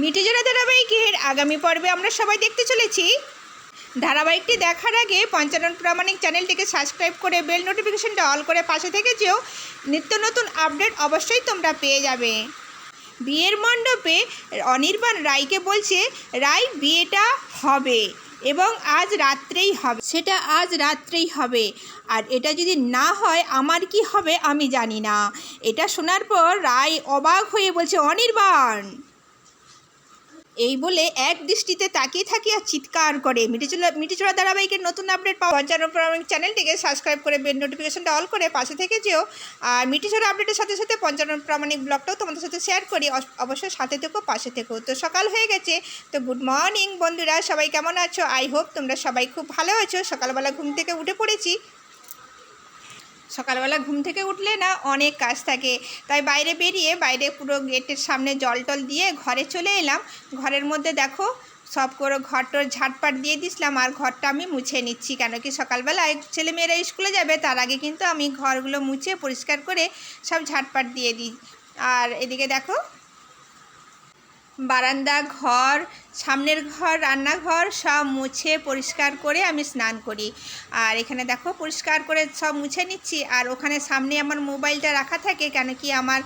মিটিজোড়া ধারাবাহিকের আগামী পর্বে আমরা সবাই দেখতে চলেছি। ধারাবাহিকটি দেখার আগে পঞ্চানন প্রামাণিক চ্যানেলটিকে সাবস্ক্রাইব করে বেল নোটিফিকেশনটা অল করে পাশে থেকে যেও। নিত্য নতুন আপডেট অবশ্যই তোমরা পেয়ে যাবে। বিয়ের মণ্ডপে অনির্বাণ রায়কে বলছে, রায় বিয়েটা হবে এবং আজ রাত্রেই হবে। সেটা আজ রাত্রেই হবে। আর এটা যদি না হয়, আমার কি হবে আমি জানি না। এটা শোনার পর রায় অবাক হয়ে বলছে, অনির্বাণ! এই বলে এক দৃষ্টিতে তাকিয়ে থাকি আর চিৎকার করে। মিটিচুলা মিটিচুলা ধারাবাহিকের নতুন আপডেট পাওয়া পঞ্চান্ন প্রামাণিক চ্যানেলটিকে সাবস্ক্রাইব করে বেল নোটিফিকেশনটা অল করে পাশে থেকে যেও। আর মিটিচুলা আপডেটের সাথে সাথে পঞ্চান্ন প্রামাণিক ব্লগটাও তোমাদের সাথে শেয়ার করি। অবশ্যই সাথে থেকো, পাশে থেকো। তো সকাল হয়ে গেছে। তো গুড মর্নিং বন্ধুরা, সবাই কেমন আছো? আই হোপ তোমরা সবাই খুব ভালো আছো। সকালবেলা ঘুম থেকে উঠে পড়েছি। সকালবেলা ঘুম থেকে উঠলে না অনেক কাজ থাকে। তাই বাইরে বেরিয়ে বাইরে পুরো গেটের সামনে জল টল দিয়ে ঘরে চলে এলাম। ঘরের মধ্যে দেখো, সব করে ঘরটোর ঝাটপাট দিয়ে দিছিলাম আর ঘরটা আমি মুছে নিচ্ছি। কেন কি সকালবেলায় ছেলেমেয়েরা স্কুলে যাবে, তার আগে কিন্তু আমি ঘরগুলো মুছে পরিষ্কার করে সব ঝাটপাট দিয়ে দিই। আর এদিকে দেখো, বারান্দা, ঘর সামনের ঘর, রান্নাঘর সব মুছে পরিষ্কার করে আমি স্নান করি। আর এখানে দেখো পরিষ্কার করে সব মুছে নিচ্ছি। আর ওখানে সামনে আমার মোবাইলটা রাখা থাকে কেন কি আমার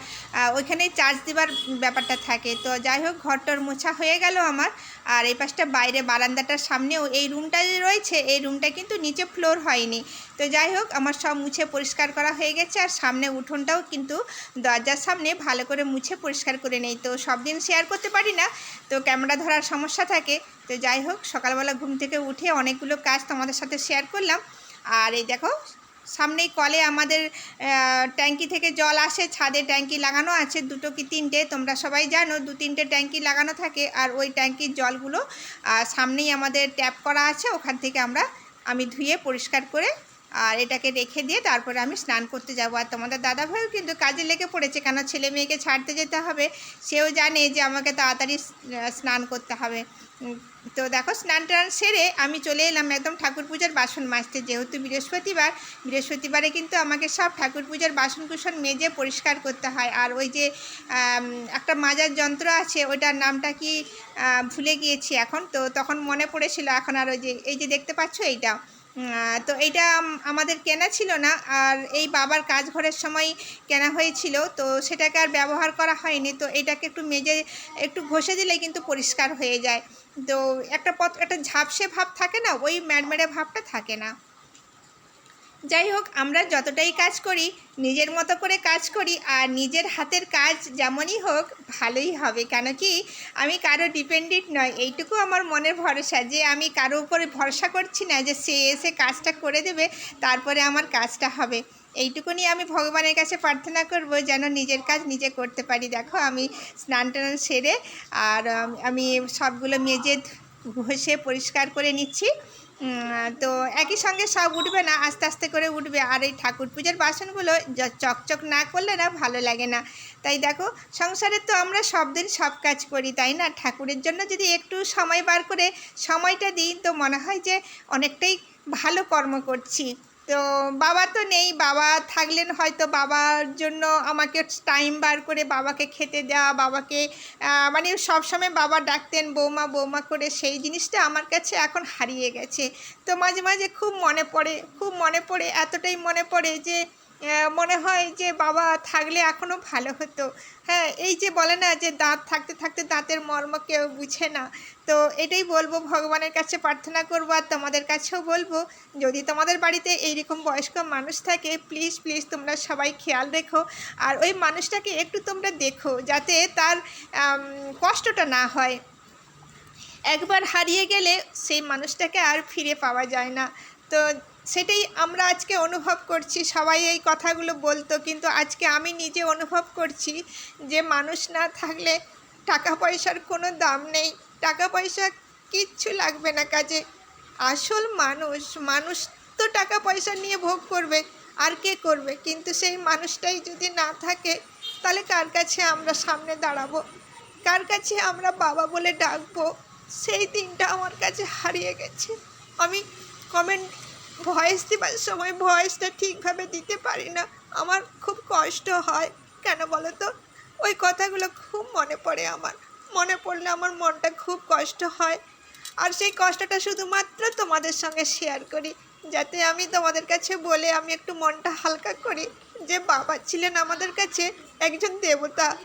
ওইখানে চার্জ দেবার ব্যাপারটা থাকে। তো যাই হোক, ঘরটর মোছা হয়ে গেল আমার। আর এই পাশটা বাইরে বারান্দাটার সামনেও এই রুমটা যে রয়েছে, এই রুমটা কিন্তু নিচে ফ্লোর হয়নি। তো যাই হোক, আমার সব মুছে পরিষ্কার করা হয়ে গেছে। আর সামনে উঠোনটাও কিন্তু দরজার সামনে ভালো করে মুছে পরিষ্কার করে নেই। তো সব দিন শেয়ার করতে পারি না। তো ক্যামেরা ধরার সমস্যা থাকে। তো যাই হোক, সকালবেলা ঘুম থেকে উঠে অনেকগুলো কাজ তোমাদের সাথে শেয়ার করলাম। আর এই দেখো, সামনেই কলে আমাদের ট্যাঙ্কি থেকে জল আসে, ছাদে ট্যাঙ্কি লাগানো আছে, দুটো কি তিনটে, তোমরা সবাই জানো, দু তিনটে ট্যাঙ্কি লাগানো থাকে, আর ওই ট্যাঙ্কির জলগুলো সামনেই আমাদের ট্যাপ করা আছে, ওখান থেকে আমরা, আমি ধুয়ে পরিষ্কার করে আর এটাকে রেখে দিয়ে তারপরে আমি স্নান করতে যাব। আর তোমাদের দাদা ভাইও কিন্তু কাজে লেগে পড়েছে, কেন ছেলে মেয়েকে ছাড়তে যেতে হবে? সেও জানে যে আমাকে তাড়াতাড়ি স্নান করতে হবে। তো দেখো স্নান টান সেরে আমি চলে এলাম একদম ঠাকুর পূজার বাসন মাজতে। যেহেতু বৃহস্পতিবার, বৃহস্পতিবারে কিন্তু আমাকে সব ঠাকুর পূজার বাসন কুসন মেজে পরিষ্কার করতে হয়। আর ওই যে একটা মাজার যন্ত্র আছে, ওটার নামটা কি ভুলে গিয়েছি এখন। তো তখন মনে পড়েছিল, এখন আর ওই যে, এই যে দেখতে পাচ্ছ এইটা? তো এটা আমাদের কেনা ছিল না, আর এই বাবার কাজ ঘরের সময় কেনা হয়েছিল, তো সেটাকে আর ব্যবহার করা হয়নি, তো এটাকে একটু মেজে, একটু ঘষে দিলে কিন্তু পরিষ্কার হয়ে যায়। তো একটা পথ একটা ঝাপসে ভাব থাকে না, ওই ম্যাড়মেড়ে ভাবটা থাকে না। যাই হোক, আমরা যতটাই কাজ করি, নিজের মতো করে কাজ করি আর নিজের হাতের কাজ যেমনই হোক, ভালোই হবে। কেন কি, আমি কারও ডিপেন্ডেন্ট নয় এইটুকু আমার মনের ভরসা যে আমি কারও উপরে ভরসা করছি না যে সে এসে কাজটা করে দেবে, তারপরে আমার কাজটা হবে। এইটুকুনি আমি ভগবানের কাছে প্রার্থনা করব যেন নিজের কাজ নিজে করতে পারি। দেখো, আমি স্নান টান সেরে আর, আমি সবগুলো মেজে ঘষে পরিষ্কার করে নিচ্ছি। তো একই সঙ্গে সব উঠবে না, আস্তে আস্তে করে উঠবে। আর এই ঠাকুর পূজার বাসনগুলো চকচক না করলে না ভালো লাগে না। তাই দেখো, সংসারে তো আমরা সব দিন সব কাজ করি, তাই না? ঠাকুরের জন্য যদি একটু সময় বার করে সময়টা দিই, তো মনে হয় যে অনেকটাই ভালো কর্ম করছি। তো বাবা তো নেই, বাবা থাকলেন হয়তো বাবার জন্য আমাকে টাইম বার করে বাবাকে খেতে দেওয়া, বাবাকে মানে সবসময় বাবা ডাকতেন, বৌমা বৌমা করে সেই জিনিসটা আমার কাছে এখন হারিয়ে গেছে। তো মাঝে মাঝে খুব মনে পড়ে, খুব মনে পড়ে, এতটাই মনে পড়ে যে মনে হয় যে বাবা থাকলে এখনও ভালো হতো। হ্যাঁ এই যে বলে না যে দাঁত থাকতে থাকতে দাঁতের মর্ম কেউ বুঝে না। তো এটাই বলব, ভগবানের কাছে প্রার্থনা করব আর তোমাদের কাছেও বলব, যদি তোমাদের বাড়িতে এইরকম বয়স্ক মানুষ থাকে প্লিজ প্লিজ তোমরা সবাই খেয়াল রেখো। আর ওই মানুষটাকে একটু তোমরা দেখো, যাতে তার কষ্টটা না হয়। একবার হারিয়ে গেলে সেই মানুষটাকে আর ফিরে পাওয়া যায় না। তো সেটাই আমরা আজকে অনুভব করছি। সবাই এই কথাগুলো বলতো, কিন্তু আজকে আমি নিজে অনুভব করছি যে মানুষ না থাকলে টাকা পয়সার কোনো দাম নেই। টাকা পয়সা কিচ্ছু লাগবে না, কাজে আসল মানুষ মানুষ তো টাকা পয়সা নিয়ে ভোগ করবে, আর কে করবে? কিন্তু সেই মানুষটাই যদি না থাকে, তাহলে কার কাছে আমরা সামনে দাঁড়াবো? কার কাছে আমরা বাবা বলে ডাকবো? সেই দিনটা আমার কাছে হারিয়ে গেছে। আমি কমেন্ট ভয়েস দেবার সময় ভয়েসটা ঠিকভাবে দিতে পারি না। আমার খুব কষ্ট হয়। কেন বলো তো? ওই কথাগুলো খুব মনে পড়ে আমার। মনে পড়লে আমার মনটা খুব কষ্ট হয়। আর সেই কষ্টটা শুধুমাত্র তোমাদের সঙ্গে শেয়ার করি। যাতে আমি তোমাদের কাছে বলে আমি একটু মনটা হালকা করি। যে বাবা ছিলেন আমাদের কাছে একজন দেবতা।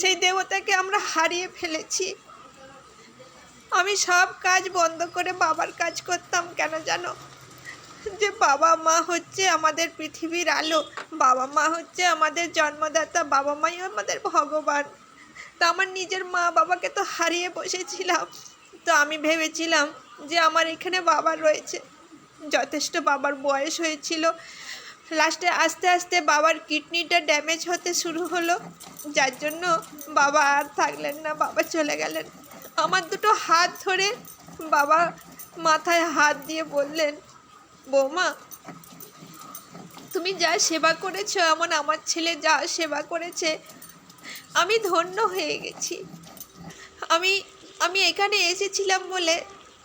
সেই দেবতাকে আমরা হারিয়ে ফেলেছি। আমি সব কাজ বন্ধ করে বাবার কাজ করতাম, কেন জানো? যে বাবা মা হচ্ছে আমাদের পৃথিবীর আলো, বাবা মা হচ্ছে আমাদের জন্মদাতা, বাবা মাই আমাদের ভগবান। তো আমার নিজের মা বাবাকে তো হারিয়ে বসেছিলাম। তো আমি ভেবেছিলাম যে আমার এখানে বাবা রয়েছে। যথেষ্ট বাবার বয়স হয়েছিল। লাস্টে আস্তে আস্তে বাবার কিডনিটা ড্যামেজ হতে শুরু হলো। যার জন্য বাবা আর থাকলেন না, বাবা চলে গেলেন। আমার দুটো হাত ধরে বাবা মাথায় হাত দিয়ে বললেন, বৌমা, তুমি যা সেবা করেছ, এমন আমার ছেলে যা সেবা করেছে, আমি ধন্য হয়ে গেছি। আমি আমি এখানে এসেছিলাম বলে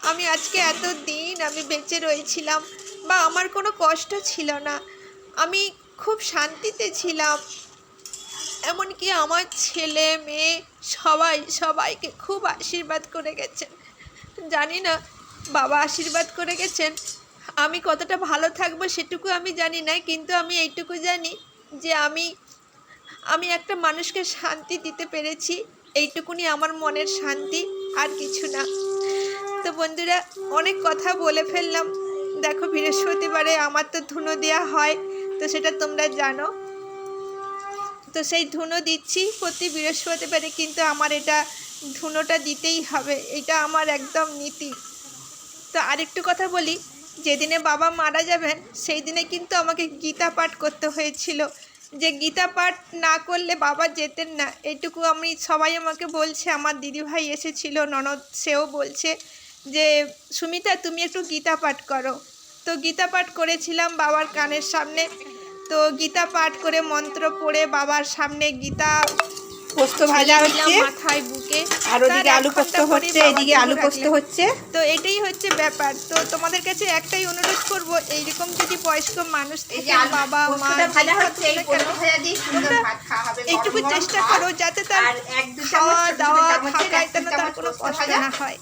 আমি আজকে এত দিন আমি বেঁচে রয়েছিলাম বা আমার কোনো কষ্ট ছিল না। আমি খুব শান্তিতে ছিলাম। এমনকি আমার ছেলে, মেয়ে সবাই সবাইকে খুব আশীর্বাদ করে গেছেন। জানি না বাবা আশীর্বাদ করে গেছেন। আমি কতটা ভালো থাকব সেটুকু আমি জানি না, কিন্তু আমি এইটুকু জানি যে আমি আমি একটা মানুষকে শান্তি দিতে পেরেছি। এইটুকুনি আমার মনের শান্তি, আর কিছু না। তো বন্ধুরা, অনেক কথা বলে ফেললাম। দেখো বৃহস্পতিবারে আমার তো ধুনো দেওয়া হয়, তো সেটা তোমরা জানো। তো সেই ধুনো দিচ্ছি প্রতি বৃহস্পতিবারে, কিন্তু আমার এটা ধুনোটা দিতেই হবে। এটা আমার একদম নীতি। তো আরেকটু কথা বলি, যেদিনে বাবা মারা যাবেন সেই দিনে কিন্তু আমাকে গীতা পাঠ করতে হয়েছিল। যে গীতা পাঠ না করলে বাবা যেতেন না, এটুকু আমি সবাই আমাকে বলছে, আমার দিদিভাই এসেছিল, ননদ সেও বলছে যে, সুমিতা, তুমি একটু গীতা পাঠ করো। তো গীতা পাঠ করেছিলাম বাবার কানের সামনে। তো গীতা পাঠ করে মন্ত্র পড়ে বাবার সামনে গীতা পোস্ত ভাজা হচ্ছে। মাথায় বুকে। আর ওদিকে আলু পোস্ত হচ্ছে এদিকে আলু পোস্ত হচ্ছে। তো এটাই হচ্ছে ব্যাপার। তো তোমাদের কাছে একটাই অনুরোধ করব এইরকম যদি বয়স্ক মানুষ থেকে বাবা মা পোস্তটা ভাজা হচ্ছে এই পোস্ত ভাজা দিয়ে সুন্দর ভাত খাওয়া হবে এইটুকু গরম গরম চেষ্টা করো যাতে তার আর এক দু চামচ খাওয়া দাওয়া থাকা এক তার কোনো কষ্ট না হয়।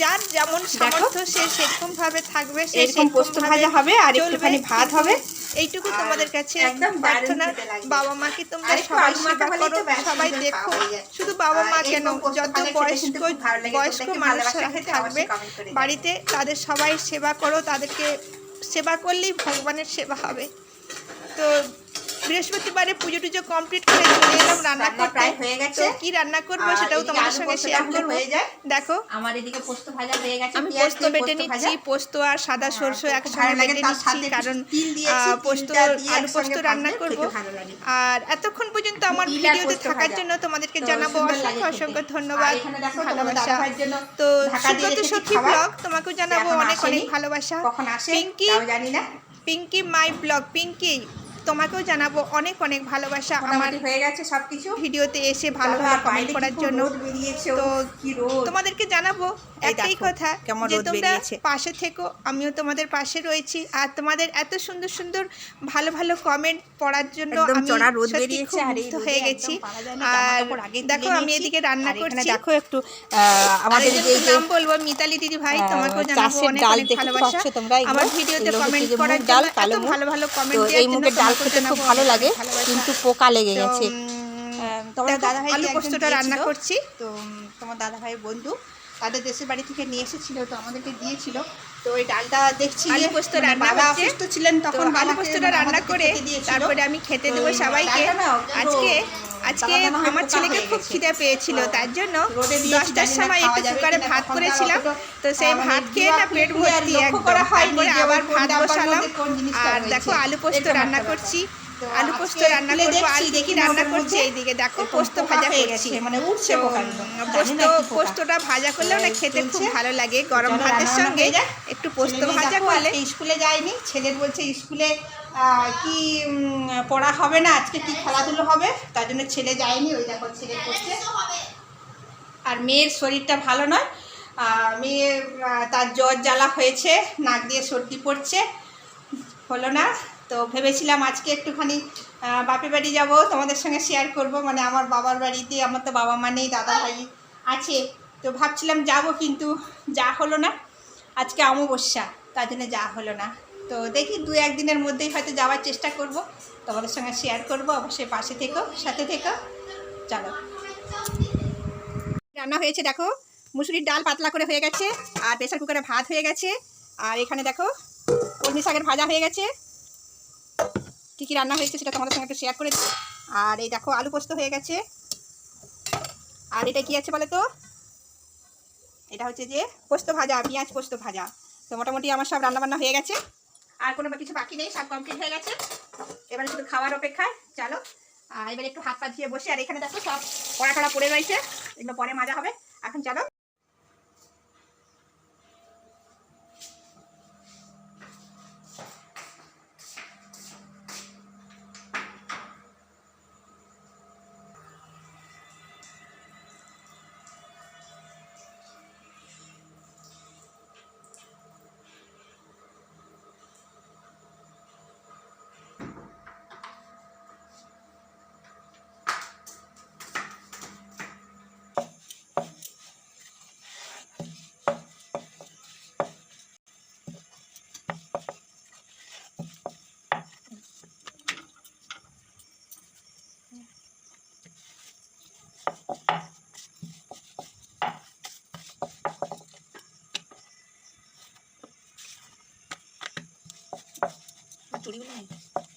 যার যেমন সামর্থ্য সে সেরকম ভাবে থাকবে সে এরকম পোস্ত ভাজা হবে আর একটুখানি ভাত হবে। এইটুকু তোমাদের কাছে একদম প্রার্থনা বাবা মাকে তোমরা সবাই সেবা করো সবাই দেখো। শুধু বাবা মা কেন যত বয়স্ক। বয়স্ক মানুষরা থাকবে। বাড়িতে তাদের সবাই সেবা করো তাদেরকে সেবা করলেই ভগবানের সেবা হবে তো বৃহস্পতিবারে পুজো টুজো কমপ্লিট করে চলে এলাম রান্না করতে। প্রায় হয়ে গেছে। তো কি রান্না করব সেটাও তোমাদের সঙ্গে শেয়ার করব। হয়ে যায়। দেখো। আমার এদিকে পোস্ত ভাজা হয়ে গেছে আমি পোস্ত বেটে নিচ্ছি পোস্ত আর সাদা হ্যাঁ, সরষে একসঙ্গে বেটে নিচ্ছি কারণ পোস্ত আলু পোস্ত রান্না করব। আর এতক্ষণ পর্যন্ত আমার ভিডিওতে থাকার জন্য তোমাদেরকে জানাব অসংখ্য অসংখ্য ধন্যবাদ ভালোবাসা। তো সুব্রত সখী ব্লগ তোমাকেও জানাব অনেক অনেক ভালোবাসা। পিঙ্কি পিঙ্কি মাই ব্লগ পিঙ্কি তোমাকেও জানাব অনেক অনেক ভালোবাসা আমার হয়ে গেছে সবকিছু। ভিডিওতে এসে ভালো ভালো কমেন্ট করার জন্য। তো। তোমাদেরকে জানাব একটাই কথা যে তোমরা। পাশে থেকো আমিও তোমাদের পাশে রয়েছি। আর তোমাদের এত সুন্দর সুন্দর ভালো ভালো কমেন্ট পড়ার জন্য আমি সত্যি খুব মুগ্ধ হয়ে গেছি। আর দেখো আমি এদিকে রান্না করছি। দেখো একটু আমাদের এই যে নাম বলব মিতালি দিদি ভাই তোমাকেও জানাব অনেক অনেক ভালোবাসা। তোমরা আমার ভিডিওতে কমেন্ট করার জন্য এত ভালো ভালো কমেন্ট দেওয়ার জন্য খেতে খুব ভালো লাগে কিন্তু পোকা লেগে গেছে। তোমার দেখো, দাদাভাই আলু পোস্তটা রান্না করছি। তো তোমার বন্ধু তাদের দেশের বাড়ি থেকে নিয়ে এসেছিল তো আমাদেরকে দিয়েছিল। তো ওই ডালটা দেখছি আলু পোস্ত মানে রান্না বাবা অসুস্থ ছিলেন তখন আলু বাবাকে পোস্তটা রান্না করে দিয়ে তারপরে আমি খেতে দেবো সবাইকে। আজকে আজকে মনে হয় আমার ছেলেকে খুব খিদে পেয়েছিল তার জন্য দশটার সময় একটু কুকারে ভাত করেছিলাম। তো সেই মানে ভাত খেয়ে না পেট ভর্তি করা হয়নি তারপরে আবার ভাত বসালাম। আর দেখো আলু পোস্ত রান্না করছি। আলু পোস্ত রান্না করব কি দেখি রান্না করছি এইদিকে দেখো পোস্ত ভাজা হয়ে করছি। গেছে, মানে উঠছে পোস্ত। পোস্তটা ভাজা করলেও না খেতে খুব ভালো লাগে গরম ভাতের সঙ্গে। হয়ে। একটু পোস্ত ভাজা করলে স্কুলে যায়নি। ছেলের বলছে স্কুলে কি পড়া হবে না? আজকে কি খেলাধুলো হবে? তার জন্য ছেলে যায়নি, ওই দেখো ছেলে পড়ছে। আর মেয়ের শরীরটা ভালো নয়। মেয়ে তার জ্বর জ্বালা হয়েছে, নাক দিয়ে সর্দি পড়ছে। হলো না। তো ভেবেছিলাম আজকে একটুখানি বাপের বাড়ি যাব, তোমাদের সঙ্গে শেয়ার করব। মানে আমার বাবার বাড়িতে, আমার তো বাবা মা নেই, দাদা ভাই আছে। তো ভাবছিলাম যাব, কিন্তু যা হলো না। আজকে অমাবস্যা, তার জন্য যা হলো না। তো দেখি দু একদিনের মধ্যেই হয়তো যাওয়ার চেষ্টা করব। তোমাদের সঙ্গে শেয়ার করব, অবশ্যই পাশে থেকো, সাথে থেকো। চলো। রান্না হয়েছে, দেখো। মুসুরির ডাল পাতলা করে হয়ে গেছে, আর প্রেসার কুকারে ভাত হয়ে গেছে। আর এখানে দেখো, কলমি শাকের ভাজা হয়ে গেছে। কী কী রান্না হয়েছে সেটা তোমাদের সঙ্গে একটু শেয়ার করে দিই। আর এই দেখো, আলু পোস্ত হয়ে গেছে। আর এটা কি আছে বলে তো? এটা হচ্ছে যে পোস্ত ভাজা, পেঁয়াজ পোস্ত ভাজা। তো মোটামুটি আমার সব রান্নাবান্না হয়ে গেছে। আর কোনো কিছু বাকি নেই, সব কমপ্লিট হয়ে গেছে। এবারে শুধু খাওয়ার অপেক্ষায়, চলো। আর এবারে একটু হাত পা ধুয়ে বসে। আর এখানে দেখো সব কড়া টড়া পড়ে রয়েছে। এগুলো পরে মাজা হবে। এখন চলো। 涂那个